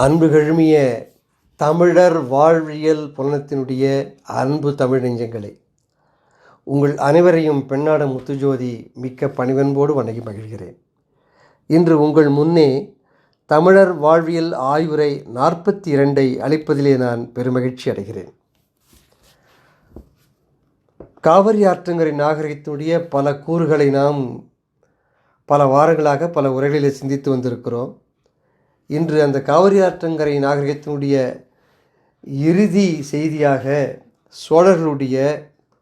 அன்பு கழுமிய தமிழர் வாழ்வியல் புலனத்தினுடைய அன்பு தமிழ் நெஞ்சங்களே உங்கள் அனைவரையும் பெண்ணாட முத்துஜோதி மிக்க பணிவன்போடு வணங்கி மகிழ்கிறேன். இன்று உங்கள் முன்னே தமிழர் வாழ்வியல் ஆய்வுரை நாற்பத்தி இரண்டை அளிப்பதிலே நான் பெருமகிழ்ச்சி அடைகிறேன். காவிரி ஆற்றங்கரை நாகரிகத்தினுடைய பல கூறுகளை நாம் பல வாரங்களாக பல உரைகளில் சிந்தித்து வந்திருக்கிறோம். இன்று அந்த காவிரி ஆற்றங்கரை நாகரிகத்தினுடைய இறுதி செய்தியாக சோழர்களுடைய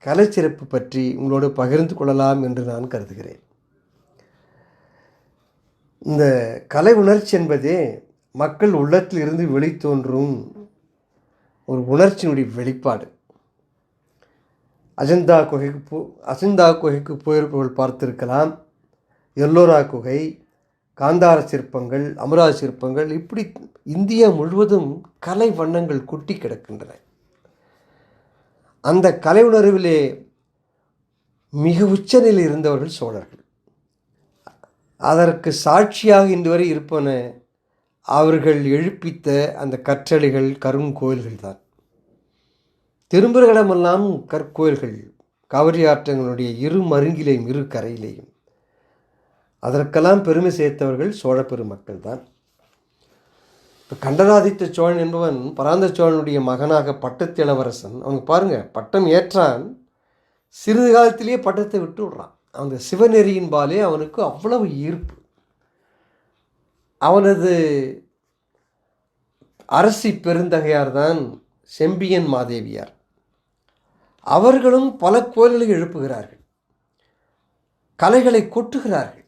கலைச்சிறப்பு பற்றி உங்களோடு பகிர்ந்து கொள்ளலாம் என்று நான் கருதுகிறேன். இந்த கலை உணர்ச்சி என்பதே மக்கள் உள்ளத்தில் இருந்து வெளித்தோன்றும் ஒரு உணர்ச்சியினுடைய வெளிப்பாடு. அஜந்தா குகைக்கு போ அஜந்தா குகைக்கு போயிருப்பவர்கள் பார்த்திருக்கலாம். எல்லோரா குகை காந்தார சிற்பங்கள் அமராஜ சிற்பங்கள் இப்படி இந்தியா முழுவதும் கலை வண்ணங்கள் கொட்டி கிடக்கின்றன. அந்த கலை உணர்விலே மிக உச்சநிலையில் இருந்தவர்கள் சோழர்கள். அதற்கு சாட்சியாக இன்று வரை இருப்பன அவர்கள் எழுப்பித்த அந்த கற்றளிகள் கருங்கோயில்கள் தான். திரும்புகிற இடமெல்லாம் கற்கோயில்கள் காவிரி ஆற்றங்களுடைய இரு மருங்கிலையும் இரு கரையிலேயும். அதற்கெல்லாம் பெருமை சேர்த்தவர்கள் சோழ பெருமக்கள் தான். இப்போ கண்டராதித்த சோழன் என்பவன் பராந்த சோழனுடைய மகனாக பட்டத்து இளவரசன் அவனுக்கு பாருங்கள் பட்டம் ஏற்றான் சிறிது காலத்திலேயே பட்டத்தை விட்டு விடுறான். அந்த சிவநெறியின்பாலே அவனுக்கு அவ்வளவு ஈர்ப்பு. அவனது அரசி பெருந்தகையார் தான் செம்பியன் மாதேவியார். அவர்களும் பல கோயில்களை எழுப்புகிறார்கள். கலைகளை கொட்டுகிறார்கள்.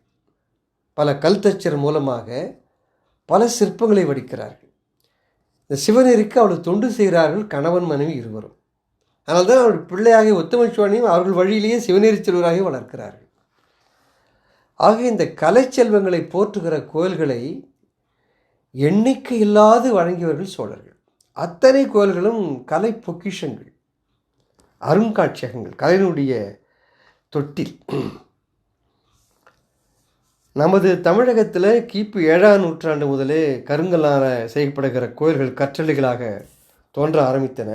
பல கல்தச்சர் மூலமாக பல சிற்பங்களை வடிக்கிறார்கள். இந்த சிவநெறிக்கு அவள் தொண்டு செய்கிறார்கள் கணவன் மனைவி இருவரும். அதனால் தான் அவருடைய பிள்ளையாகிய ஒத்தமைச்சுவானையும் அவர்கள் வழியிலேயே சிவநெறி செல்வராக வளர்க்கிறார்கள். ஆக இந்த கலைச்செல்வங்களை போற்றுகிற கோயில்களை எண்ணிக்கை இல்லாது வழங்கியவர்கள் சோழர்கள். அத்தனை கோயில்களும் கலை பொக்கிஷங்கள் அருங்காட்சியகங்கள் கலையினுடைய தொட்டில். நமது தமிழகத்தில் கிபி ஏழாம் நூற்றாண்டு முதலே கருங்கல்லான செய்யப்படுகிற கோயில்கள் கற்றளிகளாக தோன்ற ஆரம்பித்தன.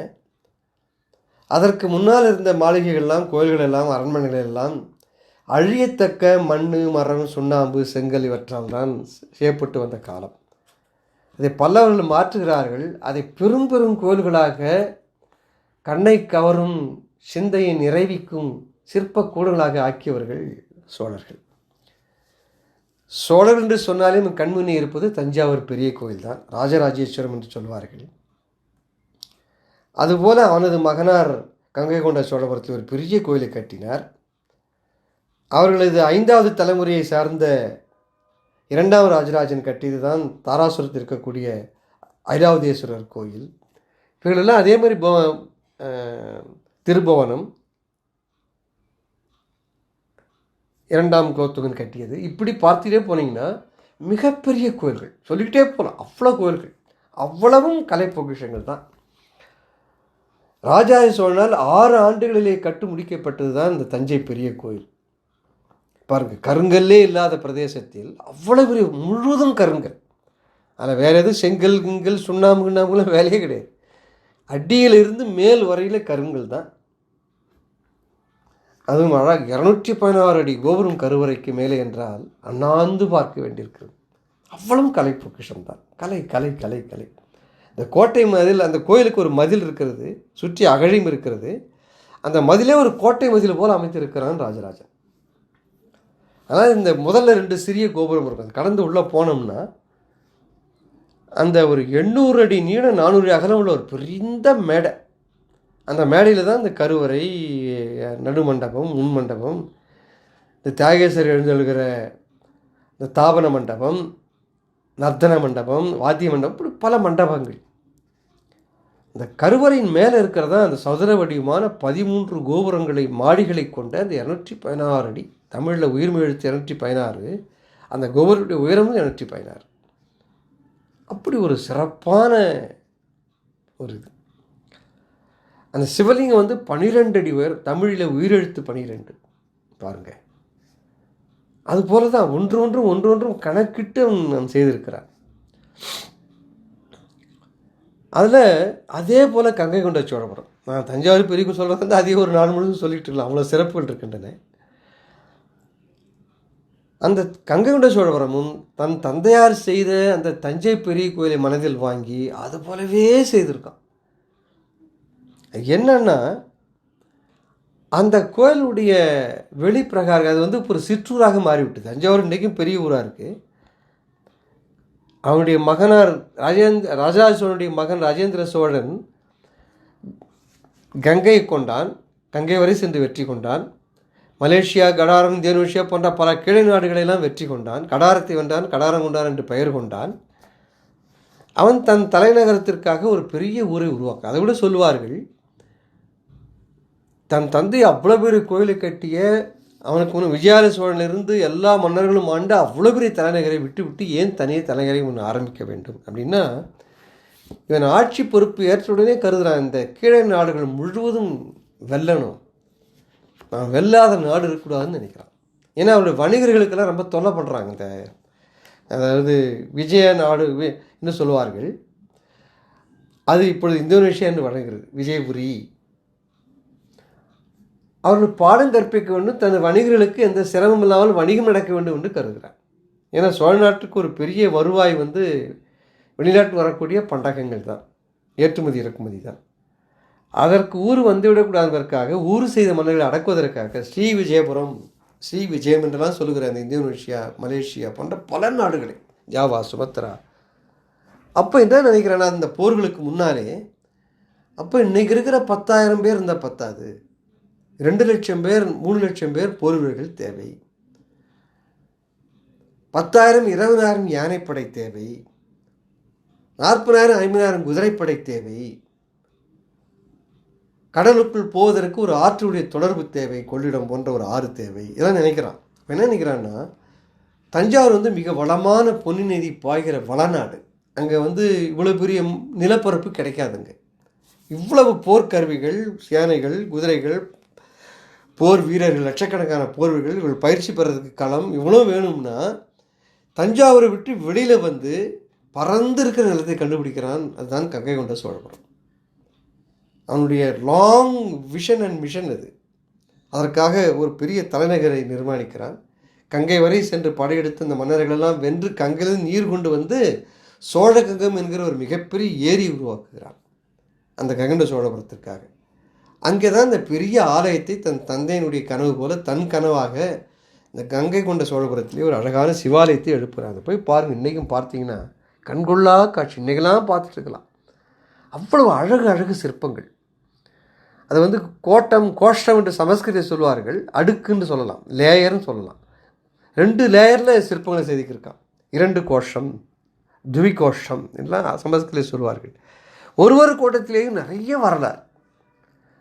அதற்கு முன்னால் இருந்த மாளிகைகள்லாம் கோயில்கள் எல்லாம் அரண்மனைகள் எல்லாம் அழியத்தக்க மண் மரம் சுண்ணாம்பு செங்கல் இவற்றால் தான் செய்யப்பட்டு வந்த காலம். அதை பல்லவர்கள் மாற்றுகிறார்கள். அதை பெரும் பெரும் கோயில்களாக கண்ணை கவரும் சிந்தையை நிறைவிக்கும் சிற்பக்கூடங்களாக ஆக்கியவர்கள் சோழர்கள். சோழர் என்று சொன்னாலே கண்முன்னே இருப்பது தஞ்சாவூர் பெரிய கோயில் தான் ராஜராஜேஸ்வரம் என்று சொல்வார்கள். அதுபோல் அவனது மகனார் கங்கை கொண்ட சோழபுரத்தில் ஒரு பெரிய கோயிலை கட்டினார். அவர்களது ஐந்தாவது தலைமுறையை சார்ந்த இரண்டாம் ராஜராஜன் கட்டியது தான் தாராசுரத்தில் இருக்கக்கூடிய ஐராவதேஸ்வரர் கோயில். இவர்களெல்லாம் அதே மாதிரி திருபுவனம் இரண்டாம் குலோத்துங்கன் கட்டியது. இப்படி பார்த்துட்டே போனீங்கன்னா மிகப்பெரிய கோயில்கள். சொல்லிக்கிட்டே போகலாம் அவ்வளோ கோயில்கள். அவ்வளவும் கலை பொக்கிஷங்கள் தான். ராஜாய சோழனால் ஆறு ஆண்டுகளிலே கட்டு முடிக்கப்பட்டது தான் இந்த தஞ்சை பெரிய கோயில். பாருங்கள் கருங்கல்லே இல்லாத பிரதேசத்தில் அவ்வளோ பெரிய முழுவதும் கருங்கல். அதில் வேறு எதுவும் செங்கல் கிங்கல் சுண்ணாம்பு கிண்ணாம்புலாம் வேலையே கிடையாது. அடியிலிருந்து மேல் வரையில் கருங்கல் தான். அதுவும் அழகாக இரநூற்றி பதினாறு அடி கோபுரம் கருவறைக்கு மேலே என்றால் அண்ணாந்து பார்க்க வேண்டியிருக்கிறது. அவ்வளவு கலை பொக்கிஷம் தான். கலை கலை கலை கலை. இந்த கோட்டை மதில் அந்த கோயிலுக்கு ஒரு மதில் இருக்கிறது சுற்றி அகழியும் இருக்கிறது. அந்த மதிலே ஒரு கோட்டை மதில் போல் அமைத்திருக்கிறான் ராஜராஜன். ஆனால் இந்த முதல்ல ரெண்டு சிறிய கோபுரம் இருக்கும். கடந்து உள்ளே போனோம்னா அந்த ஒரு எண்ணூறு அடி நீளம் நானூறு அகலம் உள்ள ஒரு பெரிய மேடை. அந்த மேடையில் தான் இந்த கருவறை நடுமண்டபம் முன் மண்டபம் இந்த தியாகேஸ்வரர் எழுந்தெழுகிற இந்த தாபன மண்டபம் நர்த்தன மண்டபம் வாத்திய மண்டபம் இப்படி பல மண்டபங்கள். இந்த கருவறையின் மேலே இருக்கிறதா அந்த சதுர வடிவமான பதிமூன்று கோபுரங்களை மாடிகளை கொண்ட அந்த இரநூற்றி பதினாறு அடி தமிழில் உயிர்மை எழுத்து இரநூற்றி பதினாறு அந்த கோபுரத்துடைய உயரமும் இரநூற்றி பதினாறு அப்படி ஒரு சிறப்பான ஒரு இது. அந்த சிவலிங்கம் வந்து பன்னிரெண்டு அடி உயர் தமிழில் உயிரெழுத்து பனிரெண்டு. பாருங்கள் அதுபோல தான் ஒன்று ஒன்றும் ஒன்று ஒன்றும் கணக்கிட்டு அவன் செய்திருக்கிறான். அதில் அதே போல் கங்கை கொண்ட சோழபுரம். நான் தஞ்சாவூர் பெரிய சொல்கிறது வந்து அதே ஒரு நாள் முழுவதும் சொல்லிட்டு இருக்கலாம். அவ்வளோ சிறப்புகள் இருக்கின்றன. அந்த கங்கை கொண்ட சோழபுரமும் தன் தந்தையார் செய்த அந்த தஞ்சை பெரிய கோயிலை மனதில் வாங்கி அது போலவே செய்திருக்கான். என்னன்னா அந்த கோயிலுடைய வெளிப்பிரகாரம் அது வந்து ஒரு சிற்றூராக மாறிவிட்டது. தஞ்சாவூர் இன்றைக்கும் பெரிய ஊராக இருக்குது அவனுடைய மகனார் ராஜேந்திர ராஜராஜ சோழனுடைய மகன் ராஜேந்திர சோழன் கங்கையை கொண்டான். கங்கை வரை சென்று வெற்றி கொண்டான். மலேசியா கடாரம் இந்தோனேஷியா போன்ற பல கிளை நாடுகளெல்லாம் வெற்றி கொண்டான். கடாரத்தை வென்றான் கடாரம் கொண்டான் என்று பெயர் கொண்டான். அவன் தன் தலைநகரத்திற்காக ஒரு பெரிய ஊரை உருவாக்க அதை விட சொல்வார்கள் தன் தந்தை அவ்வளோ பெரிய கோயிலை கட்டிய அவனுக்கு ஒன்று விஜயாலய சோழனிலிருந்து எல்லா மன்னர்களும் ஆண்டு அவ்வளோ பெரிய தலைநகரை விட்டு விட்டு ஏன் தனியே தலைநகரை ஒன்று ஆரம்பிக்க வேண்டும்? அப்படின்னா இவன் ஆட்சி பொறுப்பு ஏற்றவுடனே கருதுகிறான் இந்த கீழே நாடுகள் முழுவதும் வெல்லணும். நான் வெல்லாத நாடு இருக்கக்கூடாதுன்னு நினைக்கிறான். ஏன்னா அவருடைய வணிகர்களுக்கெல்லாம் ரொம்ப தொல்லை பண்ணுறாங்க இந்த அதாவது விஜய நாடு வி- என்று சொல்லுவார்கள். அது இப்பொழுது இந்தோனேஷியா என்று வழங்குகிறது. விஜயபுரி. அவர்கள் பாடம் கற்பிக்க வேண்டும் தன் வணிகர்களுக்கு எந்த சிரமம் இல்லாமல் வணிகம் நடக்க வேண்டும் என்று கருதுகிறார். ஏன்னா சோழ நாட்டுக்கு ஒரு பெரிய வருவாய் வந்து வெளிநாட்டு வரக்கூடிய பண்டகங்கள் தான். ஏற்றுமதி இறக்குமதி தான். அதற்கு ஊர் வந்துவிடக்கூடாததற்காக ஊர் செய்த மன்னர்களை அடக்குவதற்காக ஸ்ரீ விஜயபுரம் ஸ்ரீ விஜயம் என்றெல்லாம் சொல்லுகிற அந்த இந்தோனேஷியா மலேசியா போன்ற பல நாடுகளை ஜாவா சுமத்ரா அப்போ என்ன நினைக்கிறேன்னா அந்த போர்களுக்கு முன்னாலே அப்போ இன்னைக்கு இருக்கிற பத்தாயிரம் பேர் இருந்தால் பத்தாது. ரெண்டு லட்சம் பேர் மூணு லட்சம் பேர் போர் வீரர்கள் தேவை. பத்தாயிரம் இருபதாயிரம் யானைப்படை தேவை. நாற்பதாயிரம் ஐம்பதாயிரம் குதிரைப்படை தேவை. கடலுக்குள் போவதற்கு ஒரு ஆற்றுடைய தொடர்பு தேவை கொள்ளிடம் போன்ற ஒரு ஆறு தேவை. இதெல்லாம் நினைக்கிறான். என்ன நினைக்கிறான்னா தஞ்சாவூர் வந்து மிக வளமான பொன்னி நதி பாய்கிற வளநாடு. அங்கே வந்து இவ்வளோ பெரிய நிலப்பரப்பு கிடைக்காதுங்க. இவ்வளவு போர்க்கருவிகள் சேனைகள் குதிரைகள் போர் வீரர்கள் லட்சக்கணக்கான போர் வீரர்கள் இவர்கள் பயிற்சி பெறதுக்கு களம் இவ்வளோ வேணும்னா தஞ்சாவூரை விட்டு வெளியில் வந்து பறந்து இருக்கிற நிலத்தை கண்டுபிடிக்கிறான். அதுதான் கங்கை கொண்ட சோழபுரம். அவனுடைய லாங் விஷன் அண்ட் மிஷன் அது. அதற்காக ஒரு பெரிய தலைநகரை நிர்மாணிக்கிறான். கங்கை வரை சென்று படையெடுத்து அந்த மன்னர்களெல்லாம் வென்று கங்கையிலிருந்து நீர் கொண்டு வந்து சோழகங்கம் என்கிற ஒரு மிகப்பெரிய ஏரி உருவாக்குகிறான். அந்த கங்கண்ட சோழபுரத்திற்காக. அங்கே தான் இந்த பெரிய ஆலயத்தை தன் தந்தையினுடைய கனவு போல தன் கனவாக இந்த கங்கை கொண்ட சோழபுரத்திலே ஒரு அழகான சிவாலயத்தை எழுப்புறாங்க போய் பாருங்கள் இன்றைக்கும் பார்த்தீங்கன்னா கண்கொள்ளா காட்சி. இன்றைக்கெல்லாம் பார்த்துட்ருக்கலாம் அவ்வளவு அழகு அழகு சிற்பங்கள். அது வந்து கோட்டம் கோஷ்டம் என்று சமஸ்கிருதத்தில் சொல்வார்கள். அடுக்குன்னு சொல்லலாம் லேயர்னு சொல்லலாம். ரெண்டு லேயரில் சிற்பங்களை செதுக்கியிருக்கான் இரண்டு கோஷம் துவி கோஷம் எல்லாம் சமஸ்கிருதத்தில் சொல்வார்கள். ஒரு ஒரு கோட்டத்திலேயும் நிறைய வரலாறு.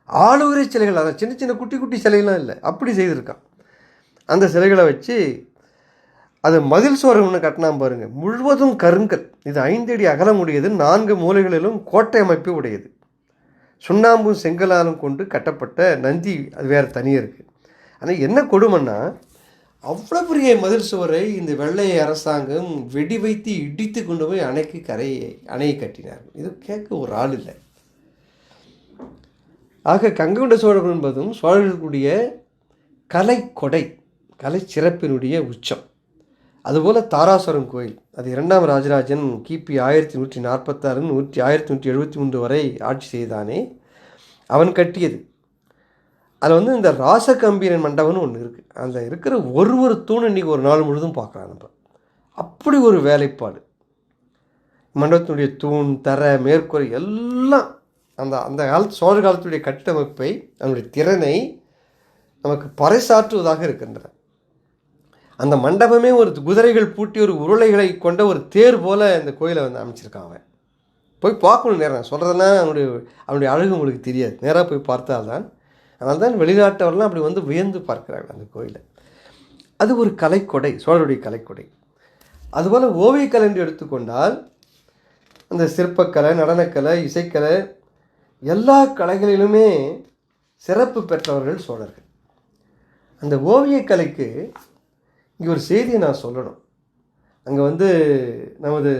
ஆளுரை சிலைகள் அதான் சின்ன சின்ன குட்டி குட்டி சிலையெல்லாம் இல்லை. அப்படி செய்திருக்கான். அந்த சிலைகளை வச்சு அது மதில் சுவர் ஒன்று பாருங்கள் முழுவதும் கருங்கல். இது ஐந்தடி அகலம் உடையது நான்கு மூலைகளிலும் கோட்டை அமைப்பு உடையது. சுண்ணாம்பும் செங்கலாலும் கொண்டு கட்டப்பட்ட நந்தி அது வேறு தனியாக இருக்குது ஆனால் என்ன கொடுமைன்னா அவ்வளோ பெரிய மதில் சுவரை இந்த வெள்ளை அரசாங்கம் வெடி வைத்து இடித்து கொண்டு போய் அணைக்கு கரையை அணையை கட்டினார் இது கேட்க ஒரு ஆள் இல்லை. ஆக கங்கொண்ட சோழபுரம் என்பதும் சோழர்களுடைய கலை கொடை கலை சிறப்பினுடைய உச்சம். அதுபோல் தாராசுரம் கோயில் அது இரண்டாம் ராஜராஜன் கிபி ஆயிரத்தி நூற்றி நாற்பத்தாறு நூற்றி ஆயிரத்தி நூற்றி எழுபத்தி மூன்று வரை ஆட்சி செய்தானே அவன் கட்டியது. அதில் வந்து இந்த ராசகம்பீரன் மண்டபம்னு ஒன்று இருக்குது அந்த இருக்கிற ஒரு ஒரு தூண் இன்றைக்கி ஒரு நாள் முழுதும் பார்க்கலாம் நம்ம. அப்படி ஒரு வேலைப்பாடு. மண்டபத்தினுடைய தூண் தர மேற்கூரை எல்லாம் அந்த அந்த காலத்து சோழ காலத்துடைய கட்டமைப்பை அதனுடைய திறனை நமக்கு பறைசாற்றுவதாக இருக்கின்றன. அந்த மண்டபமே ஒரு குதிரைகள் பூட்டி ஒரு உருளைகளை கொண்ட ஒரு தேர் போல் இந்த கோயிலை வந்து அமைச்சிருக்கான் அவன். போய் பார்க்கணும் நேரம் சொல்கிறதெல்லாம் அவனுடைய அவனுடைய அழகு உங்களுக்கு தெரியாது. நேராக போய் பார்த்தால்தான். அதனால தான் வெளிநாட்டவர்லாம் அப்படி வந்து வியந்து பார்க்குறாங்க அந்த கோயிலை. அது ஒரு கலைக்கொடை சோழருடைய கலைக்கொடை. அதுபோல் ஓவியக்கலை என்று எடுத்துக்கொண்டால் அந்த சிற்பக்கலை நடனக்கலை இசைக்கலை எல்லா கலைகளிலுமே சிறப்பு பெற்றவர்கள் சோழர்கள். அந்த ஓவியக்கலைக்கு இங்கே ஒரு செய்தியை நான் சொல்லணும். அங்கே வந்து நமது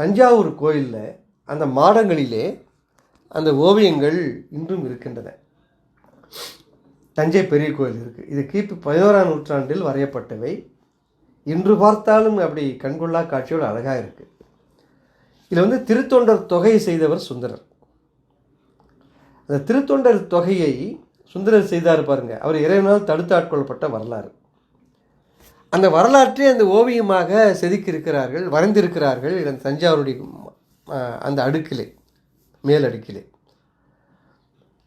தஞ்சாவூர் கோயிலில் அந்த மாடங்களிலே அந்த ஓவியங்கள் இன்றும் இருக்கின்றன. தஞ்சை பெரிய கோயில் இருக்குது இது கிபி பதினோராம் நூற்றாண்டில் வரையப்பட்டவை. இன்று பார்த்தாலும் அப்படி கண்கொள்ளா காட்சியோடு அழகாக இருக்குது இதில் வந்து திருத்தொண்டர் தொகை செய்தவர் சுந்தரர். அந்த திருத்தொண்டர் தொகையை சுந்தரர் செய்தார் பாருங்க. அவர் இறைவனால் தடுத்து ஆட்கொள்ளப்பட்ட வரலாறு. அந்த வரலாற்றை அந்த ஓவியமாக செதுக்கியிருக்கிறார்கள் வரைந்திருக்கிறார்கள் அந்த தஞ்சாவூருடைய அந்த அடுக்கிலே மேல் அடுக்கிலே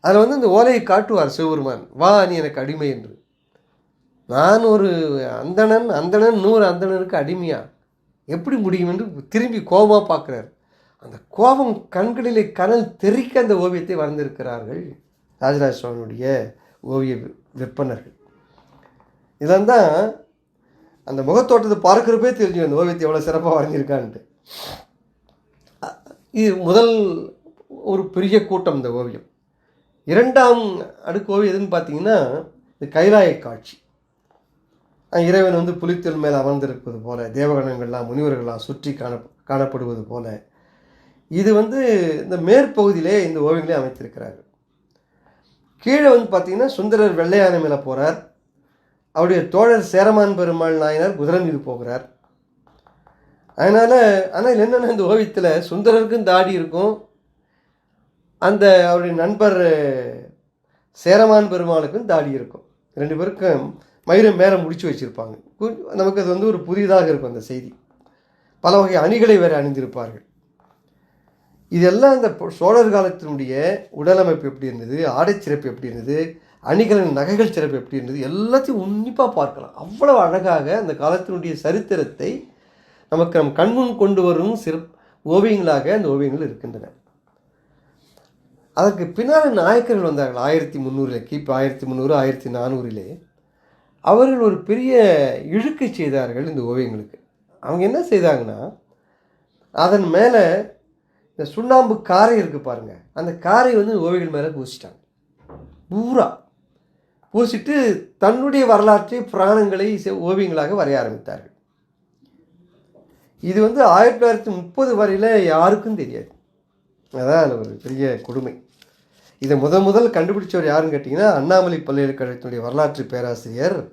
அதில் வந்து இந்த ஓலையை காட்டுவார் சிவபெருமான் வா நீ எனக்கு அடிமை என்று. நான் ஒரு அந்தணன் அந்தணன் நூறு அந்தணனுக்கு அடிமையா? எப்படி முடியும்? என்று திரும்பி கோபமாக பார்க்குறாரு. அந்த கோபம் கண்களிலே கனல் தெறிக்க அந்த ஓவியத்தை வரைந்திருக்கிறார்கள் ராஜராஜ சோழனுடைய ஓவிய விற்பனர்கள். இதெல்லாம் தான் அந்த முகத்தோட்டத்தை பார்க்குறப்பே தெரிஞ்சு அந்த ஓவியத்தை எவ்வளோ சிறப்பாக வரைஞ்சிருக்கான்ட்டு இது முதல் ஒரு பெரிய கூட்டம் இந்த ஓவியம். இரண்டாம் அடுக்கு ஓவியம் எதுன்னு பார்த்தீங்கன்னா இது கைலாய காட்சி. இறைவன் வந்து புலித்தல் மேலே அமர்ந்திருப்பது போல தேவகணங்கள்லாம் முனிவர்களாக சுற்றி காண காணப்படுவது போல இது வந்து இந்த மேற்பகுதியிலே இந்த ஓவியங்களே அமைத்திருக்கிறார். கீழே வந்து பார்த்தீங்கன்னா சுந்தரர் வெள்ளையான மேலே போகிறார் அவருடைய தோழர் சேரமான் பெருமாள் நாயனார் குதிரை மீது போகிறார். அதனால் ஆனால் என்னென்னா இந்த ஓவியத்தில் சுந்தரருக்கும் தாடி இருக்கும். அந்த அவருடைய நண்பர் சேரமான் பெருமாளுக்கும் தாடி இருக்கும். ரெண்டு பேருக்கும் மயிரை மேலே முடிச்சு வச்சுருப்பாங்க. நமக்கு அது வந்து ஒரு புதிதாக இருக்கும் அந்த செய்தி. பல வகை அணிகளை வேறு அணிந்திருப்பார்கள். இதெல்லாம் இந்த சோழர் காலத்தினுடைய உடலமைப்பு எப்படி இருந்தது? ஆடை சிறப்பு எப்படி இருந்தது? அணிகளின் நகைகள் சிறப்பு எப்படி இருந்தது? எல்லாத்தையும் உன்னிப்பாக பார்க்கலாம். அவ்வளவு அழகாக அந்த காலத்தினுடைய சரித்திரத்தை நமக்கு நம் கண்முன் கொண்டு வரும் சிறப் ஓவியங்களாக அந்த ஓவியங்கள் இருக்கின்றன. அதற்கு பின்னால் நாயக்கர்கள் வந்தார்கள். ஆயிரத்தி முந்நூறில் கிபி ஆயிரத்தி முந்நூறு ஆயிரத்தி நானூறிலே. அவர்கள் ஒரு பெரிய இழுக்கை செய்தார்கள் இந்த ஓவியங்களுக்கு. அவங்க என்ன செய்தாங்கன்னா அதன் மேலே இந்த சுண்ணாம்பு காரை இருக்குது பாருங்கள் அந்த காரை வந்து ஓவியங்கள் மேலே பூசிட்டாங்க. பூரா. பூசிட்டு தன்னுடைய வரலாற்றை புராணங்களை செ- ஓவியங்களாக வரைய ஆரம்பித்தார்கள். இது வந்து ஆயிரத்தி தொள்ளாயிரத்தி முப்பது வரையில் யாருக்கும் தெரியாது. அதான் அது ஒரு பெரிய கொடுமை. இதை முத முதல் கண்டுபிடிச்சவர் யாருன்னு கேட்டிங்கன்னா அண்ணாமலை பல்கலைக்கழகத்தினுடைய வரலாற்று பேராசிரியர்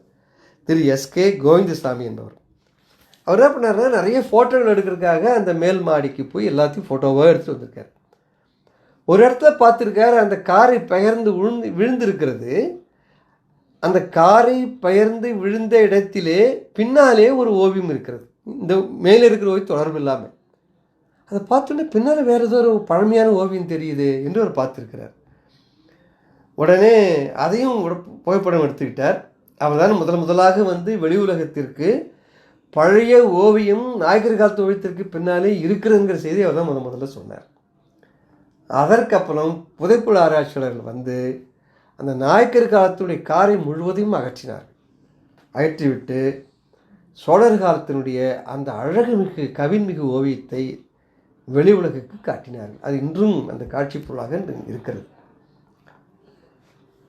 திரு எஸ்கே கோவிந்தசாமி என்பவர். அவர் என்ன பண்ணார் நிறைய ஃபோட்டோகள் எடுக்கிறதுக்காக அந்த மேல் மாடிக்கு போய் எல்லாத்தையும் ஃபோட்டோவாக எடுத்து வந்திருக்காரு. ஒரு இடத்துல பார்த்துருக்காரு அந்த காரை பெயர்ந்து விழுந்து விழுந்திருக்கிறது. அந்த காரை பெயர்ந்து விழுந்த இடத்திலே பின்னாலே ஒரு ஓவியம் இருக்கிறது. இந்த மேலே இருக்கிற ஓவியம் தொடர்பு இல்லாமல் அதை பார்த்தோன்னே பின்னால் வேறு ஏதோ ஒரு பழமையான ஓவியம் தெரியுது என்று அவர் பார்த்துருக்கிறார். உடனே அதையும் புகைப்படம் எடுத்துக்கிட்டார். அவர் தான் முதல் முதலாக வந்து வெளி உலகத்திற்கு பழைய ஓவியம் நாயக்கர் காலத்து ஓவியத்திற்கு பின்னாலே இருக்கிறதுங்கிற செய்தி அவர் தான் முத முதல்ல சொன்னார். அதற்கப்புறம் புதைப்புல ஆராய்ச்சியாளர்கள் வந்து அந்த நாயக்கர் காலத்துடைய காரை முழுவதையும் அகற்றினார். அகற்றிவிட்டு சோழர் காலத்தினுடைய அந்த அழகுமிகு கவின்மிகு ஓவியத்தை வெளி உலகுக்கு காட்டினார்கள். அது இன்றும் அந்த காட்சி பொருளாக இருக்கிறது.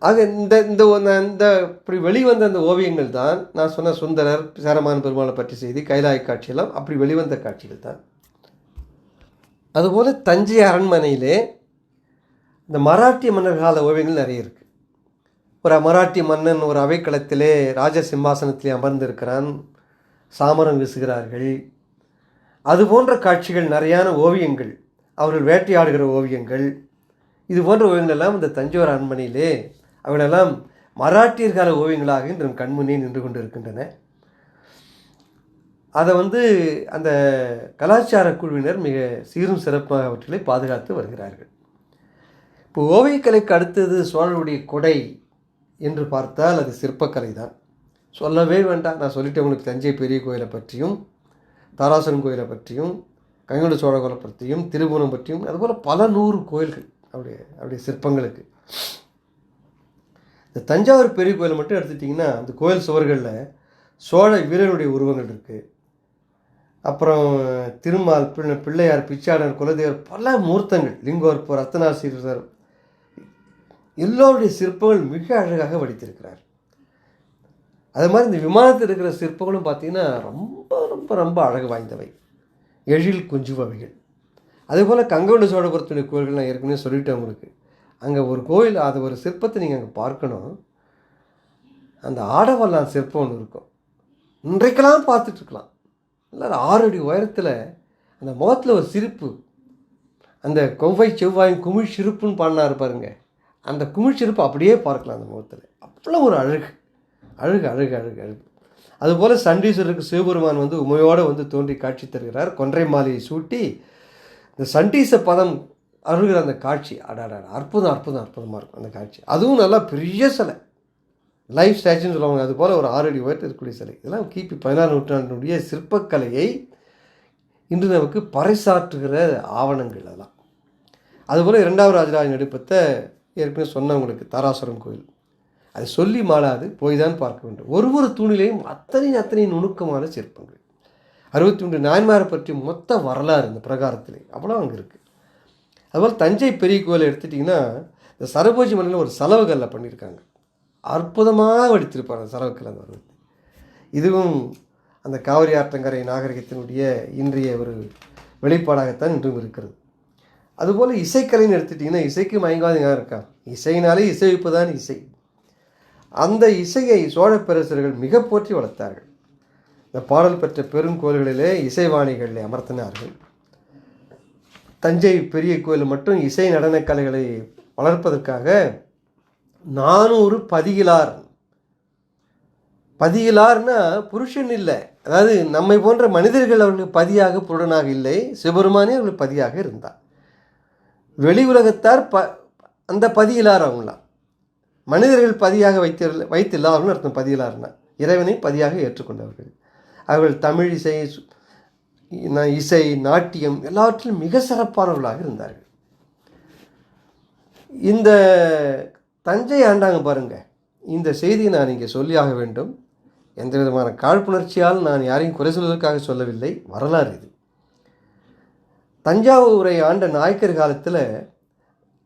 ஆக இந்த இந்த ஒன்ன- இந்த இப்படி வெளிவந்த அந்த ஓவியங்கள் தான். நான் சொன்ன சுந்தரர் சேரமான் பெருமாளை பற்றி செய்தி கைலாய காட்சியெல்லாம் அப்படி வெளிவந்த காட்சிகள் தான். அதுபோல் தஞ்சை அரண்மனையிலே இந்த மராட்டிய மன்னர் கால ஓவியங்கள் நிறைய இருக்குது ஒரு மராட்டிய மன்னன் ஒரு அவைக்களத்திலே ராஜ சிம்மாசனத்திலே அமர்ந்திருக்கிறான். சாமரம் வீசுகிறார்கள். அது போன்ற காட்சிகள் நிறையான ஓவியங்கள். அவர்கள் வேட்டையாடுகிற ஓவியங்கள். இது போன்ற ஓவியங்கள் எல்லாம் இந்த தஞ்சாவூர் அரண்மனையிலே அவனெல்லாம் மராட்டியர் கால ஓவியங்களாக இன்று கண்முன்னே நின்று கொண்டு இருக்கின்றன அதை வந்து அந்த கலாச்சார குழுவினர் மிக சீரும் சிறப்பாக அவற்றை பாதுகாத்து வருகிறார்கள். இப்போ ஓவியக்கலைக்கு அடுத்தது சோழருடைய கொடை என்று பார்த்தால் அது சிற்பக்கலை தான் சொல்லவே வேண்டாம். நான் சொல்லிட்டேன் உங்களுக்கு தஞ்சை பெரிய கோயிலை பற்றியும் தாராசுரம் கோயிலை பற்றியும் கங்கட சோழ கோயிலை பற்றியும் திருபுவனம் பற்றியும் அதுபோல் பல நூறு கோயில்கள் அவருடைய அவருடைய சிற்பங்களுக்கு. இந்த தஞ்சாவூர் பெரிய கோயில் மட்டும் எடுத்துட்டிங்கன்னா அந்த கோயில் சுவர்களில் சோழ வீரனுடைய உருவங்கள் இருக்குது அப்புறம் திருமால் பிள்ளை பிள்ளையார் பிச்சாடர் குலதேவர் பல மூர்த்தங்கள் லிங்கோர்பர் ரத்தனாசீரர் எல்லோருடைய சிற்பங்கள் மிக அழகாக வடித்திருக்கிறார். அது மாதிரி இந்த விமானத்தில் இருக்கிற சிற்பங்களும் பார்த்தீங்கன்னா ரொம்ப ரொம்ப ரொம்ப அழகு வாய்ந்தவை. எழில் குஞ்சுபவைகள் அதேபோல் கங்கவண்ட சோழபுரத்துடைய கோயில்கள் நான் ஏற்கனவே சொல்லிட்டேன் உங்களுக்கு. அங்கே ஒரு கோயில் அது ஒரு சிற்பத்தை நீங்கள் அங்கே பார்க்கணும். அந்த ஆடவல்லான் சிற்பம் ஒன்று இருக்கும். இன்றைக்கெல்லாம் பார்த்துட்ருக்கலாம். இல்லை ஆறு அடி உயரத்தில் அந்த முகத்தில் ஒரு சிரிப்பு. அந்த கொவ்வை செவ்வாயும் குமிழ் சிரிப்புன்னு பாடினாரு பாருங்க. அந்த குமிழ் சிரிப்பு அப்படியே பார்க்கலாம் அந்த முகத்தில். அவ்வளோ ஒரு அழகு. அழகு அழகு அழகு அழகு. அதுபோல் சண்டீஸ்வரருக்கு சிவபெருமான் வந்து உமையோடு வந்து தோன்றி காட்சி தருகிறார். கொன்றை மாலையை சூட்டி இந்த சண்டீச பதம் அருகிற அந்த காட்சி. அடாடா அற்புதம் அற்புதம் அற்புதமாக இருக்கும் அந்த காட்சி. அதுவும் நல்லா பெரிய சிலை. லைஃப் ஸ்டாச்சுன்னு சொல்லுவாங்க. அது போல் ஒரு ஆறு அடி உயரத்தில் இருக்கக்கூடிய சிலை. இதெல்லாம் கிபி பதினாறு நூற்றாண்டினுடைய சிற்பக்கலையை இன்று நமக்கு பறைசாற்றுகிற ஆவணங்கள் அதெல்லாம். அதுபோல் இரண்டாவது ராஜராஜன் எடுப்பத்தை ஏற்கனவே சொன்னவங்களுக்கு தாராசுரம் கோயில். அது சொல்லி மாளாது போய் தான் பார்க்க வேண்டும். ஒரு ஒரு தூணிலையும் அத்தனை அத்தனை நுணுக்கமான சிற்பங்கள். அறுபத்தி மூன்று நாயன்மாரை பற்றி மொத்த வரலாறு இந்த பிரகாரத்திலே அவ்வளோ அங்கே இருக்குது அதுபோல் தஞ்சை பெரிய கோயிலை எடுத்துட்டிங்கன்னா இந்த சரபோஜி மலையில் ஒரு செலவுகளில் பண்ணியிருக்காங்க. அற்புதமாக வடித்திருப்பாங்க அந்த சலவுக்கல் அந்த வருவது இதுவும் அந்த காவிரி ஆற்றங்கரை நாகரிகத்தினுடைய இன்றைய ஒரு வெளிப்பாடாகத்தான் இன்றும் இருக்கிறது. அதுபோல் இசைக்கலைன்னு எடுத்துட்டிங்கன்னா இசைக்கு மயங்காதீங்க இருக்கா? இசையினாலே இசைவிப்பு தான் இசை. அந்த இசையை சோழ பேரரசர்கள் மிக போற்றி வளர்த்தார்கள். இந்த பாடல் பெற்ற பெருங்கோள்களிலே இசைவாணிகளில் அமர்த்தினார்கள். தஞ்சை பெரிய கோயில் மற்றும் இசை நடன கலைகளை வளர்ப்பதற்காக நானூறு பதிகிலார். பதிகிலார்னா புருஷன் இல்லை. அதாவது நம்மை போன்ற மனிதர்கள் அவர்களுக்கு பதியாக புருடனாக இல்லை. சிவபெருமானே அவர்களுக்கு பதியாக இருந்தார். வெளி உலகத்தார் ப அந்த பதியிலார் அவங்களாம். மனிதர்கள் பதியாக வைத்து வைத்தில்லாதவர்கள் அர்த்தம் பதியிலார்னா இறைவனை பதியாக ஏற்றுக்கொண்டவர்கள். அவர்கள் தமிழ் இசை இசை நாட்டியம் எல்லாவற்றிலும் மிக சிறப்பானவர்களாக இருந்தார்கள். இந்த தஞ்சை ஆண்டாங்க பாருங்க. இந்த செய்தியை நான் இங்கே சொல்லியாக வேண்டும். எந்த விதமான காழ்ப்புணர்ச்சியால் நான் யாரையும் குறை சொல்வதற்காக சொல்லவில்லை. வரலாறு இது. தஞ்சாவூரை ஆண்ட நாயக்கர் காலத்தில்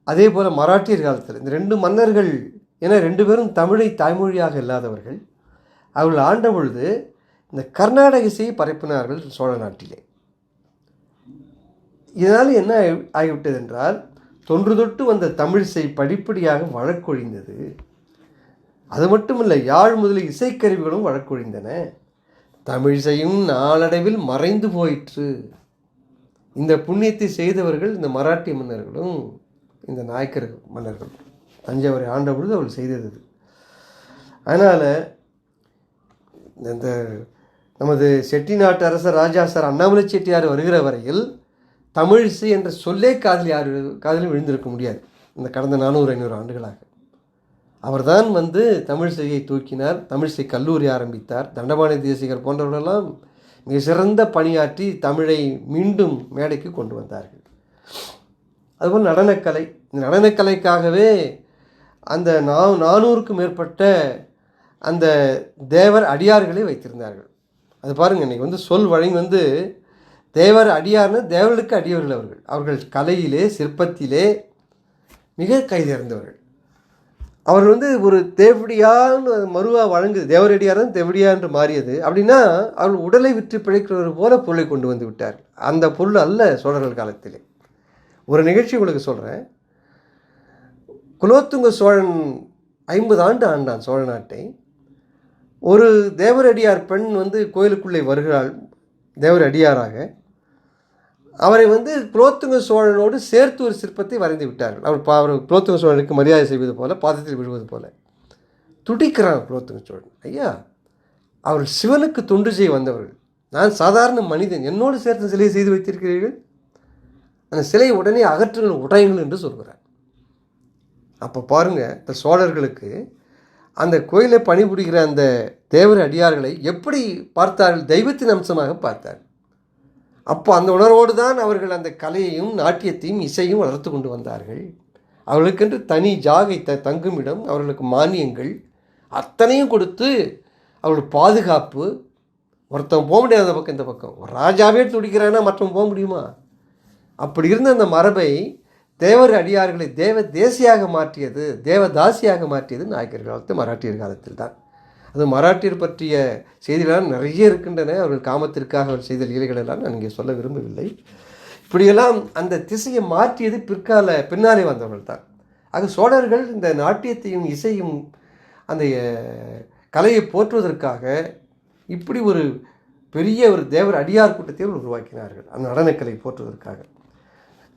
அதே போல் மராட்டியர் காலத்தில் இந்த ரெண்டு மன்னர்கள் என ரெண்டு பேரும் தமிழை தாய்மொழியாக இல்லாதவர்கள் அவர்கள் ஆண்ட பொழுது இந்த கர்நாடக இசையை பரப்பினார்கள் சோழ நாட்டிலே. இதனால் என்ன ஆகி- ஆகிவிட்டது என்றால் தொன்று தொட்டு வந்த தமிழிசை படிப்படியாக வழக்கொழிந்தது. அது மட்டுமில்லை யாழ் முதலிய இசைக்கருவிகளும் வழக்கொழிந்தன. தமிழிசையும் நாளடைவில் மறைந்து போயிற்று. இந்த புண்ணியத்தை செய்தவர்கள் இந்த மராட்டிய மன்னர்களும் இந்த நாயக்கர் மன்னர்களும். தஞ்சாவூரை ஆண்ட பொழுது அவள் செய்தது அதனால் இந்த நமது செட்டிநாட்டு அரசர் ராஜா சார் அண்ணாமலை செட்டியார் வருகிற வரையில் தமிழிசை என்ற சொல்லே காதில் யார் காதிலும் விழுந்திருக்க முடியாது. இந்த கடந்த நானூறு ஐநூறு ஆண்டுகளாக. அவர்தான் வந்து தமிழிசையை தூக்கினார் தமிழிசை கல்லூரி ஆரம்பித்தார் தண்டபாணி தேசிகர் போன்றவர்களெல்லாம் மிக சிறந்த பணியாற்றி தமிழை மீண்டும் மேடைக்கு கொண்டு வந்தார்கள். அதுபோல் நடனக்கலை இந்த நடனக்கலைக்காகவே அந்த நா நானூறுக்கும் மேற்பட்ட அந்த தேவர் அடியார்களை வைத்திருந்தார்கள். அது பாருங்கள் இன்றைக்கி வந்து சொல் வழங்கி வந்து தேவர் அடியார்னு தேவர்களுக்கு அடியவர்கள் அவர்கள். அவர்கள் கலையிலே சிற்பத்திலே மிக கைதேர்ந்தவர்கள். அவர் வந்து ஒரு தேவடியான்னு மருவாக வழங்குது. தேவரடியார் தான் தேவடியா என்று மாறியது. அப்படின்னா அவர்கள் உடலை விற்று பிழைக்கிறவர் போல பொருளை கொண்டு வந்து விட்டார் அந்த பொருள் அல்ல சோழர்கள் காலத்திலே. ஒரு நிகழ்ச்சி உங்களுக்கு சொல்கிறேன் குலோத்துங்க சோழன் ஐம்பது ஆண்டு ஆண்டான் சோழ நாட்டை. ஒரு தேவரடியார் பெண் வந்து கோயிலுக்குள்ளே வருகிறாள் தேவரடியாராக அவரை வந்து குலோத்துங்க சோழனோடு சேர்த்து ஒரு சிற்பத்தை வரைந்து விட்டார்கள். அவர் அவர் குலோத்துங்க சோழனுக்கு மரியாதை செய்வது போல பாதத்தில் விழுவது போல. துடிக்கிறான் குலோத்துங்க சோழன். ஐயா அவர் சிவனுக்கு தொண்டு செய்ய வந்தவர்கள். நான் சாதாரண மனிதன். என்னோடு சேர்த்து சிலையை செய்து வைத்திருக்கிறீர்கள்? அந்த சிலையை உடனே அகற்றுங்கள் உடையுங்கள் என்று சொல்கிறார். அப்போ பாருங்கள் இந்த சோழர்களுக்கு அந்த கோயிலை பணிபுரிகிற அந்த தேவர் அடியார்களை எப்படி பார்த்தார்கள்? தெய்வத்தின் அம்சமாக பார்த்தார்கள். அப்போ அந்த உணர்வோடு தான் அவர்கள் அந்த கலையையும் நாட்டியத்தையும் இசையும் வளர்த்து கொண்டு வந்தார்கள். அவர்களுக்கென்று தனி ஜாகை த தங்குமிடம் அவர்களுக்கு மானியங்கள் அத்தனையும் கொடுத்து அவர்கள் பாதுகாப்பு ஒருத்தன் போக முடியாது அந்த பக்கம் இந்த பக்கம். ஒரு ராஜாவே துடிக்கிறான்னா மற்றவன் போக முடியுமா? அப்படி இருந்த அந்த மரபை தேவர் அடியார்களை தேவ தேசியாக மாற்றியது தேவதாசியாக மாற்றியது நாயக்கர் காலத்து மராட்டியர் காலத்தில் தான் அது மராட்டியர் பற்றிய செய்திகளால் நிறைய இருக்கின்றன. அவர்கள் காமத்திற்காக அவர் செய்த லீலைகள் எல்லாம் நான் இங்கே சொல்ல விரும்பவில்லை. இப்படியெல்லாம் அந்த திசையை மாற்றியது பிற்கால பின்னாலே வந்தவர்கள் தான். ஆக சோழர்கள் இந்த நாட்டியத்தையும் இசையும் அந்த கலையை போற்றுவதற்காக இப்படி ஒரு பெரிய ஒரு தேவர் அடியார் கூட்டத்தை உருவாக்கினார்கள். அந்த நடனக்கலை போற்றுவதற்காக.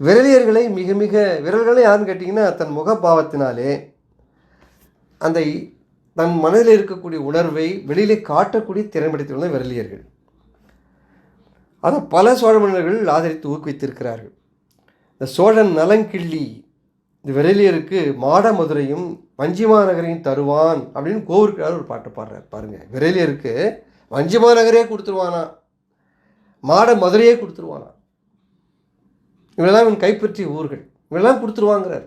விரலியர்களை மிக மிக விரல்களை யாருன்னு கேட்டிங்கன்னா தன் முகபாவத்தினாலே அந்த தன் மனதில் இருக்கக்கூடிய உணர்வை வெளியிலே காட்டக்கூடிய திறன்படுத்தியுள்ள விரலியர்கள். அதை பல சோழ மன்னர்கள் ஆதரித்து ஊக்குவித்திருக்கிறார்கள். இந்த சோழன் நலங்கிள்ளி இந்த விரலியருக்கு மாடமதுரையும் வஞ்சிமாநகரையும் தருவான் அப்படின்னு கோவிற்கார் ஒரு பாட்டு பாடுறார். பாருங்கள் விரலியருக்கு வஞ்சிமாநகரே கொடுத்துருவானா? மாட மதுரையே கொடுத்துருவானா? இவெல்லாம் இவன் கைப்பற்றிய ஊர்கள். இவெல்லாம் கொடுத்துருவாங்கிறார்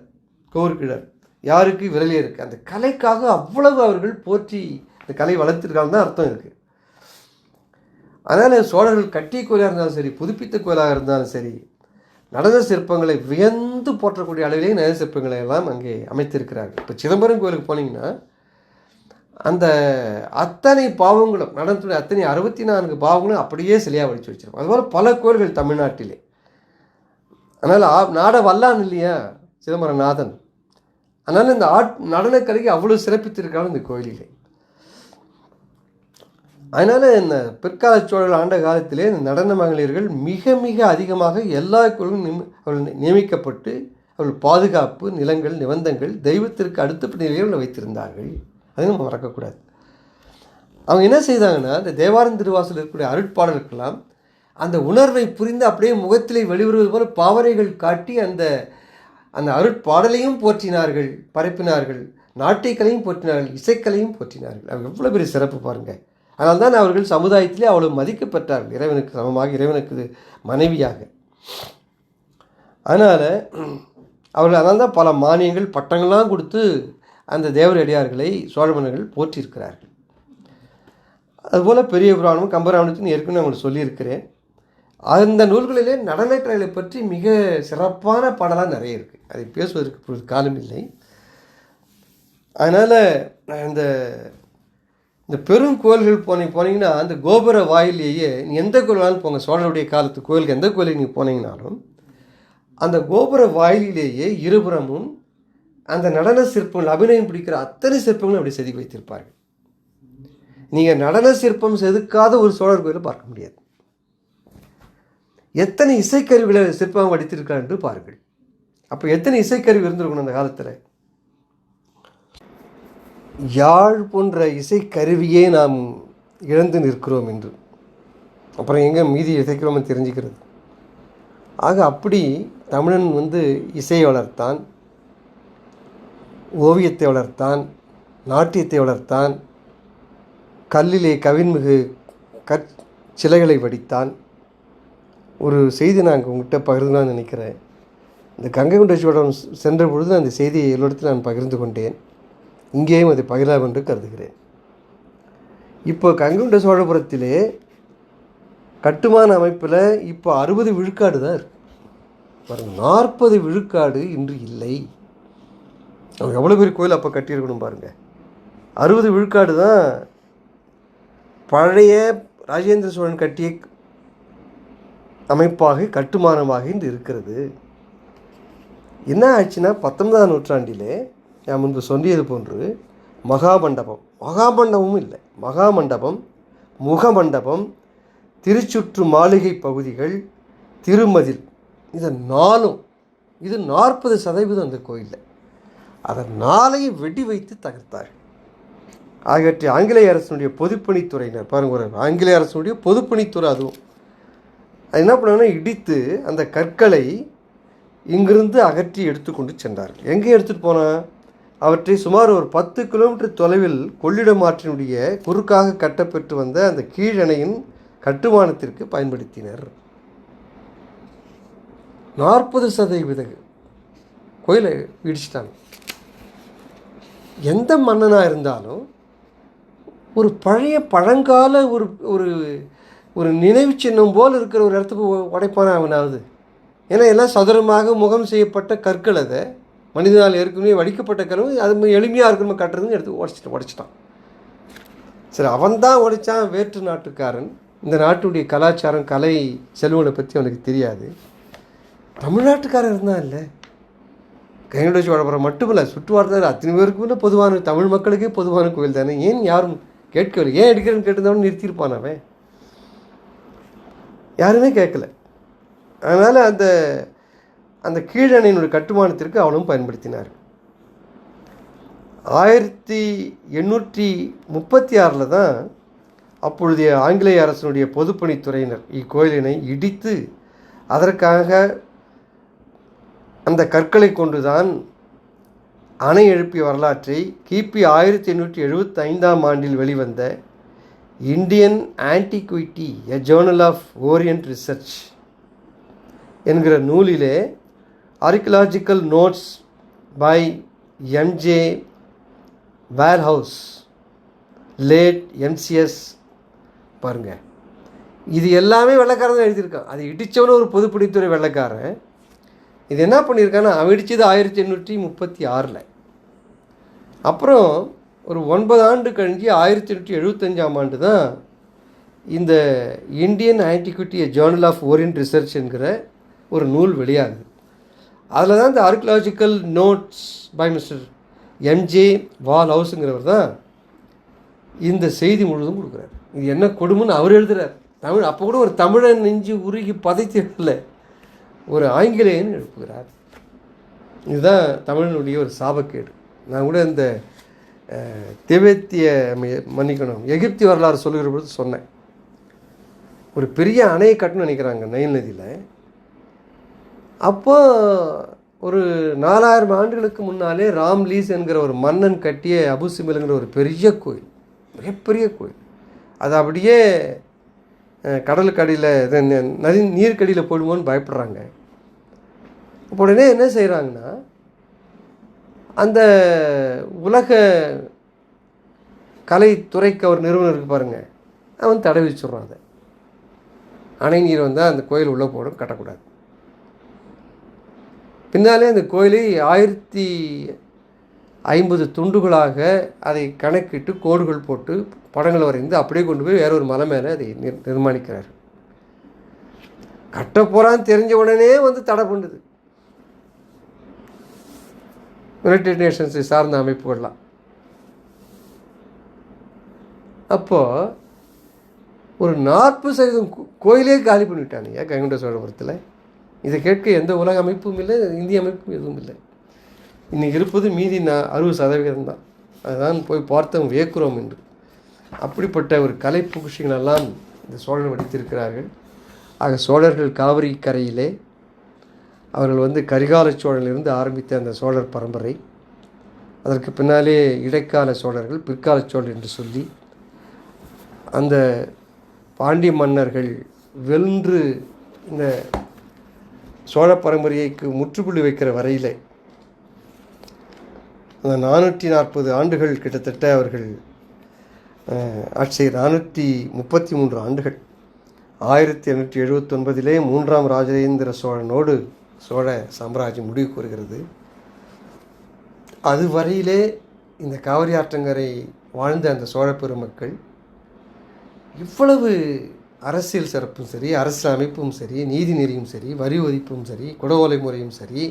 கோவிற்கிழர் யாருக்கு விரலியருக்கு அந்த கலைக்காக அவ்வளவு அவர்கள் போற்றி இந்த கலை வளர்த்திருக்காங்க தான் அர்த்தம் இருக்குது அதனால் சோழர்கள் கட்டிய கோயிலாக இருந்தாலும் சரி புதுப்பித்த கோயிலாக இருந்தாலும் சரி நடன சிற்பங்களை வியந்து போற்றக்கூடிய அளவிலே நடன சிற்பங்களை எல்லாம் அங்கே அமைத்திருக்கிறார்கள். இப்போ சிதம்பரம் கோயிலுக்கு போனீங்கன்னா அந்த அத்தனை பாவங்களும் நடனத்துடைய அத்தனை அறுபத்தி நான்கு பாவங்களும் அப்படியே சிலையாக வடித்து வச்சிருக்கோம். அதுபோல் பல கோயில்கள் தமிழ்நாட்டிலே. அதனால் ஆ நாட வல்லான் இல்லையா? சிதம்பரம் நாதன் அதனால் இந்த ஆட் நடனக்கலைக்கு அவ்வளோ சிறப்பித்திருக்காங்க இந்த கோயிலிலே. அதனால் இந்த பிற்கால சோழர்கள் ஆண்ட காலத்திலே இந்த நடன மகளிர்கள் மிக மிக அதிகமாக எல்லா குழுவும் நிமி அவர்கள் நியமிக்கப்பட்டு அவர்கள் பாதுகாப்பு நிலங்கள் நிபந்தங்கள் தெய்வத்திற்கு அடுத்த நிலையில் வைத்திருந்தார்கள். அதை நம்ம மறக்கக்கூடாது. அவங்க என்ன செய்தாங்கன்னா இந்த தேவாரம் திருவாசல் இருக்கக்கூடிய அருட்பாடலுக்கெல்லாம் அந்த உணர்வை புரிந்து அப்படியே முகத்திலே வெளிவருவது போல பாவனைகள் காட்டி அந்த அந்த அருட்பாடலையும் போற்றினார்கள் பரப்பினார்கள் நாட்டியக்கலையும் போற்றினார்கள் இசைக்கலையும் போற்றினார்கள். அவர் எவ்வளோ பெரிய சிறப்பு பாருங்கள் அதனால் தான் அவர்கள் சமுதாயத்திலே அவ்வளோ மதிக்கப்பட்டார்கள். இறைவனுக்கு சமமாக இறைவனுக்கு மனைவியாக. அதனால் அவர்கள் அதனால் தான் பல மானியங்கள் பட்டங்கள்லாம் கொடுத்து அந்த தேவரடியார்களை சோழ மன்னர்கள் போற்றியிருக்கிறார்கள். அதுபோல் பெரிய புராணம் கம்பராமாயணத்தையும் ஏற்கனவே அவங்களுக்கு சொல்லியிருக்கிறேன். அந்த நூல்களிலே நடனக்கலைகளை பற்றி மிக சிறப்பான பாடலாம் நிறைய இருக்குது அதை பேசுவதற்கு இப்பொழுது காலம் இல்லை. அதனால் இந்த இந்த பெரும் கோயில்கள் போனீங்க போனீங்கன்னா அந்த கோபுர வாயிலேயே நீ எந்த கோயிலாலும் போங்க. சோழருடைய காலத்து கோயிலுக்கு எந்த கோயிலுக்கு நீங்கள் போனீங்கனாலும் அந்த கோபுர வாயிலேயே இருபுறமும் அந்த நடன சிற்பங்கள் அபிநயம் பிடிக்கிற அத்தனை சிற்பங்களும் அப்படி செதுக்கி வைத்திருப்பார்கள். நீங்கள் நடன சிற்பம் செதுக்காத ஒரு சோழர் கோயிலை பார்க்க முடியாது. எத்தனை இசைக்கருவிகளை சிற்பம் வடித்திருக்கிறார் என்று பாருங்கள். அப்போ எத்தனை இசைக்கருவி இருந்திருக்கணும் அந்த காலத்தில்? யாழ் போன்ற இசைக்கருவியே நாம் இழந்து நிற்கிறோம் என்று. அப்புறம் எங்கே மீதி இசைக்கிறோம்னு தெரிஞ்சுக்கிறது? ஆக அப்படி தமிழன் வந்து இசையை வளர்த்தான் ஓவியத்தை வளர்த்தான் நாட்டியத்தை வளர்த்தான் கல்லிலே கவின்மிகு கற் சிலைகளை வடித்தான் ஒரு செய்தி நான் உங்கள்கிட்ட பகிர்ந்துலான்னு நினைக்கிறேன். இந்த கங்கை கொண்ட சோழம் சென்ற பொழுது அந்த செய்தியை எல்லோரிடத்தில் நான் பகிர்ந்து கொண்டேன். இங்கேயும் அதை பகிரலாம் என்று கருதுகிறேன். இப்போ கங்கை சோழபுரத்திலே கட்டுமான அமைப்பில் இப்போ அறுபது விழுக்காடு தான் இருக்கு. நாற்பது விழுக்காடு இன்று இல்லை. அவங்க எவ்வளோ பெரிய கோயில் அப்போ கட்டியிருக்கணும் பாருங்கள் அறுபது விழுக்காடு தான் பழைய ராஜேந்திர சோழன் கட்டிய அமைப்பாக கட்டுமானமாக இன்று இருக்கிறது. என்ன ஆச்சுன்னா பத்தொன்பதாம் நூற்றாண்டிலே நான் முன்பு சொல்லியது போன்று மகாமண்டபம் மகாமண்டபமும் இல்லை மகாமண்டபம் முகமண்டபம் திருச்சுற்று மாளிகை பகுதிகள் திருமதில் இதை நாலும் இது நாற்பது சதவீதம் அந்த கோயிலில். அதை நாளையும் வெடி வைத்து தகர்த்தார்கள். ஆகியவற்றை ஆங்கிலேய அரசினுடைய பொதுப்பணித்துறையினர் பாருங்க ஒரு ஆங்கிலேய அரசினுடைய பொதுப்பணித்துறை அதுவும். அது என்ன பண்ணாங்கன்னா இடித்து அந்த கற்களை இங்கிருந்து அகற்றி எடுத்துக்கொண்டு சென்றார்கள். எங்கே எடுத்துகிட்டு போனால் அவற்றை சுமார் ஒரு பத்து கிலோமீட்டர் தொலைவில் கொள்ளிடம் ஆற்றினுடைய குறுக்காக கட்டப்பெற்று வந்த அந்த கீழணையின் கட்டுமானத்திற்கு பயன்படுத்தினர். நாற்பது சதவீத கோயிலை இடிச்சிட்டாங்க. எந்த மன்னனாக இருந்தாலும் ஒரு பழைய பழங்கால ஒரு ஒரு ஒரு நினைவு சின்னம் போல் இருக்கிற ஒரு இடத்துக்கு உடைப்பானே அவனாவது? ஏன்னா எல்லாம் சதுரமாக முகம் செய்யப்பட்ட கற்கள் அதை. மனிதனால் ஏற்கனவே வடிக்கப்பட்ட கருவு அது எளிமையாக இருக்கணும் கட்டுறதுன்னு எடுத்து உடச்சிட்டு உடச்சிட்டான். சரி அவன் தான் உடைச்சான் வேற்று நாட்டுக்காரன். இந்த நாட்டுடைய கலாச்சாரம் கலை செல்வங்களை பற்றி அவனுக்கு தெரியாது. தமிழ்நாட்டுக்காரன் இருந்தால் இல்லை? கையொண்ட சோழபுரம் மட்டுமில்ல சுற்றுவார்த்தை அத்தனை பேருக்குமே பொதுவான தமிழ் மக்களுக்கே பொதுவான கோயில் தானே? ஏன் யாரும் கேட்கவில்லை? ஏன் எடுக்கிறேன்னு கேட்டிருந்தாலும் நிறுத்தியிருப்பான் அவன்? யாருமே கேட்கல. அதனால் அந்த அந்த கீழணையினுடைய கட்டுமானத்திற்கு அவனும் பயன்படுத்தினார். ஆயிரத்தி எண்ணூற்றி முப்பத்தி ஆறில் தான் அப்பொழுதைய ஆங்கிலேய அரசனுடைய பொதுப்பணித்துறையினர் இக்கோயிலினை இடித்து அதற்காக அந்த கற்களை கொண்டுதான் அணை எழுப்பிய வரலாற்றை கிபி ஆயிரத்தி எண்ணூற்றி எழுபத்தி ஐந்தாம் ஆண்டில் வெளிவந்த Indian antiquity a journal of orient research என்கிற நூலிலே archaeological notes by M J Walhouse late M C S பாருங்கள் இது எல்லாமே வெள்ளக்காரன் தான் எழுதியிருக்கான். அது இடித்தவனு ஒரு பொதுப்பணித்துறை வெள்ளைக்காரன். இது என்ன பண்ணியிருக்கான்னா அவன் இடித்தது ஆயிரத்தி எண்ணூற்றி முப்பத்தி ஆறில். அப்புறம் ஒரு ஒன்பது ஆண்டு கழிஞ்சு ஆயிரத்தி எண்ணூற்றி எழுபத்தஞ்சாம் ஆண்டு தான் இந்த Indian antiquity journal of orient research என்கிற ஒரு நூல் வெளியாகுது அதில் தான் இந்த archaeological notes by mister M J வால் ஹவுஸுங்கிறவர் தான் இந்த செய்தி முழுவதும் கொடுக்குறாரு. இது என்ன கொடுமைன்னு அவர் எழுதுகிறார் தமிழ் அப்போ கூட ஒரு தமிழன் நெஞ்சு உருகி பதைத்து ஒரு ஆங்கிலேயன் எழுப்புகிறார். இதுதான் தமிழனுடைய ஒரு சாபக்கேடு. நான் கூட இந்த திபெத்திய மன்னிக்கணும். எகிப்தி வரலாறு சொல்லுகிற பொழுது சொன்னேன். ஒரு பெரிய அணையை கட்டணும்னு நினைக்கிறாங்க நைல் நதியில். அப்போ ஒரு நாலாயிரம் ஆண்டுகளுக்கு முன்னாலே ராம்லீஸ் என்கிற ஒரு மன்னன் கட்டிய அபுசிமிலுங்கிற ஒரு பெரிய கோயில் மிகப்பெரிய கோயில். அது அப்படியே கடலுக்கடியில் கடலுக்கு அடியில் இது ந- நதி நீர்க்கடியில் போடுமோன்னு பயப்படுறாங்க. அப்போ உடனே என்ன செய்கிறாங்கன்னா அந்த உலக கலைத்துறைக்கு அவர் நிறுவனம் இருக்கு பாருங்கள் அவன் தடை வச்சுட்றான் அதை. அணை நீர் வந்தால் அந்த கோயில் உள்ளே போடும் கட்டக்கூடாது. பின்னாலே அந்த கோயிலை ஆயிரத்தி ஐம்பது துண்டுகளாக அதை கணக்கிட்டு கோடுகள் போட்டு படங்கள் வரைந்து அப்படியே கொண்டு போய் வேற ஒரு மலை மேலே அதை நிர் நிர்மாணிக்கிறார். கட்ட போகிறான்னு தெரிஞ்ச உடனே வந்து தடை பண்ணுது. யுனைடெட் நேஷன்ஸை சார்ந்த அமைப்புகள்லாம். அப்போது ஒரு நாற்பது சதவீதம் கோ- கோயிலே காலி பண்ணிவிட்டானுங்க கைகுண்ட சோழபுரத்தில்? இதை கேட்க எந்த உலக அமைப்பும் இல்லை இந்திய அமைப்பும் எதுவும் இல்லை. இன்றைக்கி இருப்பது மீதி நான் அறுபது சதவீதம் தான். அதுதான் போய் பார்த்தோம் வியக்கிறோம் என்று. அப்படிப்பட்ட ஒரு கலை புகுஷிகளெல்லாம் இந்த சோழர் வடித்திருக்கிறார்கள். ஆக சோழர்கள் காவிரி கரையிலே அவர்கள் வந்து கரிகால சோழனிலிருந்து ஆரம்பித்த அந்த சோழர் பரம்பரை. அதற்கு பின்னாலே இடைக்கால சோழர்கள் பிற்கால சோழர் என்று சொல்லி அந்த பாண்டிய மன்னர்கள் வென்று இந்த சோழ பரம்பரைக்கு முற்றுப்புள்ளி வைக்கிற வரையில் அந்த நானூற்றி நாற்பது ஆண்டுகள் கிட்டத்தட்ட அவர்கள் ஆட்சி நானூற்றி முப்பத்தி மூன்று ஆண்டுகள். ஆயிரத்தி எண்ணூற்றி எழுபத்தொன்பதிலே மூன்றாம் ராஜேந்திர சோழனோடு சோழ சாம்ராஜ்யம் முடிவுக்கு வருகிறது அது வரையிலே இந்த காவிரி ஆற்றங்கரை வாழ்ந்த அந்த சோழ பெருமக்கள் இவ்வளவு அரசியல் சிறப்பும் சரி அரசியல் அமைப்பும் சரி நீதி நெறியும் சரி வரி ஒதிப்பும் சரி குடவோலை முறையும் சரி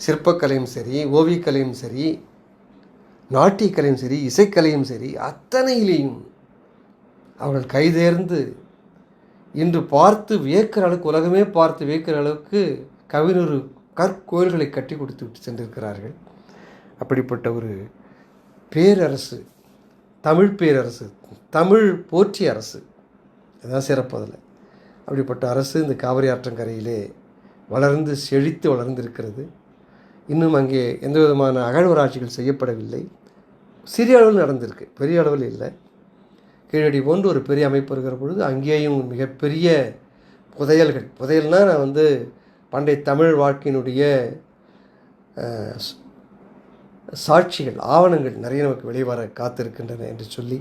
சிற்பக்கலையும் சரி ஓவியக்கலையும் சரி நாட்டியக்கலையும் சரி இசைக்கலையும் சரி அத்தனையிலேயும் அவர்கள் கைதேர்ந்து இன்று பார்த்து வியக்கிற அளவுக்கு உலகமே பார்த்து வியக்கிற அளவுக்கு கவினொரு கற்கோயில்களை கட்டி கொடுத்து விட்டு சென்றிருக்கிறார்கள். அப்படிப்பட்ட ஒரு பேரரசு தமிழ் பேரரசு தமிழ் போற்றிய அரசு. அதான் சிறப்பு அதில் அப்படிப்பட்ட அரசு இந்த காவிரி ஆற்றங்கரையிலே வளர்ந்து செழித்து வளர்ந்திருக்கிறது. இன்னும் அங்கே எந்த விதமான அகழ்வராட்சிகள் செய்யப்படவில்லை. சிறிய அளவில் நடந்திருக்கு பெரிய அளவில் இல்லை. கீழடி போன்று ஒரு பெரிய அமைப்பு இருக்கிற பொழுது அங்கேயும் மிகப்பெரிய புதையல்கள் புதையல்னால் நான் வந்து பண்டைய தமிழ் வாழ்க்கையினுடைய சாட்சிகள் ஆவணங்கள் நிறைய நமக்கு வெளிவர காத்திருக்கின்றன என்று சொல்லி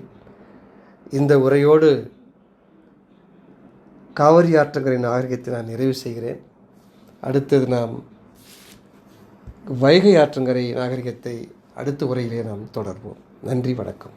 இந்த உரையோடு காவிரி ஆற்றங்கரை நாகரிகத்தை நான் நிறைவு செய்கிறேன். அடுத்தது நாம் வைகை ஆற்றங்கரை நாகரிகத்தை அடுத்த உரையிலே நாம் தொடர்வோம். நன்றி வணக்கம்.